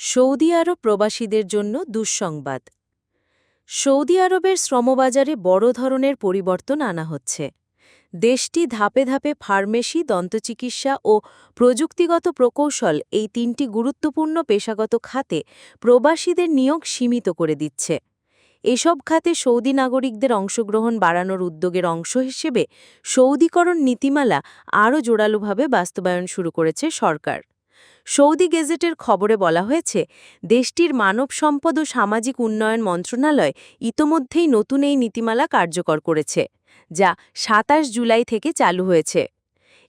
Saudi আরব প্রবাসীদের জন্য দুঃসংবাদ। সৌদি আরবের শ্রমবাজারে বড় ধরনের পরিবর্তন আনা হচ্ছে। দেশটি ধাপে ধাপে ফার্মেসি, দন্তচিকিৎসা ও প্রযুক্তিগত প্রকৌশল এই তিনটি গুরুত্বপূর্ণ পেশাগত খাতে প্রবাসীদের নিয়োগ সীমিত করে দিচ্ছে। এসব খাতে সৌদি নাগরিকদের অংশগ্রহণ বাড়ানোর উদ্যোগের অংশ হিসেবে সৌদিকরণ নীতিমালা আরও জোরালোভাবে বাস্তবায়ন শুরু করেছে সরকার। সৌদি গেজেটের খবরে বলা হয়েছে, দেশটির মানব সম্পদ ও সামাজিক উন্নয়ন মন্ত্রণালয় ইতোমধ্যেই নতুন এই নীতিমালা কার্যকর করেছে, যা সাতাশ জুলাই থেকে চালু হয়েছে।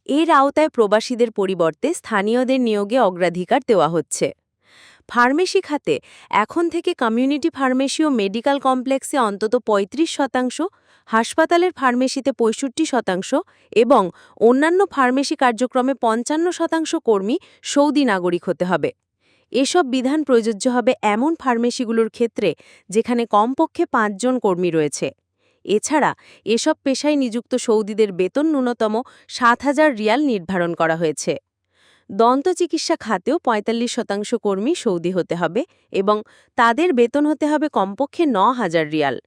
এর আওতায় প্রবাসীদের পরিবর্তে স্থানীয়দের নিয়োগে অগ্রাধিকার দেওয়া হচ্ছে। ফার্মেসি খাতে, এখন থেকে কমিউনিটি ফার্মেসি ও মেডিকেল কমপ্লেক্সে অন্তত ৩৫ শতাংশ, হাসপাতালের ফার্মেসিতে পঁয়ষট্টি শতাংশ এবং অন্যান্য ফার্মেসি কার্যক্রমে পঞ্চান্ন শতাংশ কর্মী সৌদি নাগরিক হতে হবে। এসব বিধান প্রযোজ্য হবে এমন ফার্মেসিগুলোর ক্ষেত্রে যেখানে কমপক্ষে পাঁচজন কর্মী রয়েছে। এছাড়া এসব পেশায় নিযুক্ত সৌদিদের বেতন ন্যূনতম সাত হাজার রিয়াল নির্ধারণ করা হয়েছে। দন্তচিকিৎসা খাতেও ৪৫ শতাংশ কর্মী সৌদি হতে হবে এবং তাদের বেতন হতে হবে কমপক্ষে ন হাজার রিয়াল।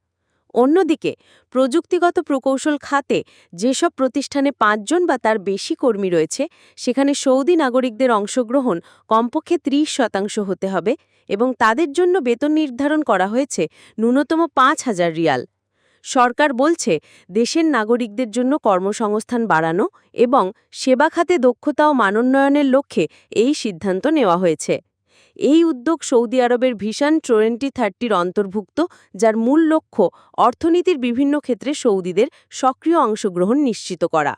অন্যদিকে, প্রযুক্তিগত প্রকৌশল খাতে যেসব প্রতিষ্ঠানে পাঁচজন বা তার বেশি কর্মী রয়েছে, সেখানে সৌদি নাগরিকদের অংশগ্রহণ কমপক্ষে ৩০ শতাংশ হতে হবে এবং তাদের জন্য বেতন নির্ধারণ করা হয়েছে ন্যূনতম পাঁচ হাজার রিয়াল। সরকার বলছে, দেশের নাগরিকদের জন্য কর্মসংস্থান বাড়ানো এবং সেবা খাতে দক্ষতা ও মানোন্নয়নের লক্ষ্যে এই সিদ্ধান্ত নেওয়া হয়েছে। এই উদ্যোগ সৌদি আরবের ভিশন টোয়েন্টি থার্টির অন্তর্ভুক্ত, যার মূল লক্ষ্য অর্থনীতির বিভিন্ন ক্ষেত্রে সৌদিদের সক্রিয় অংশগ্রহণ নিশ্চিত করা।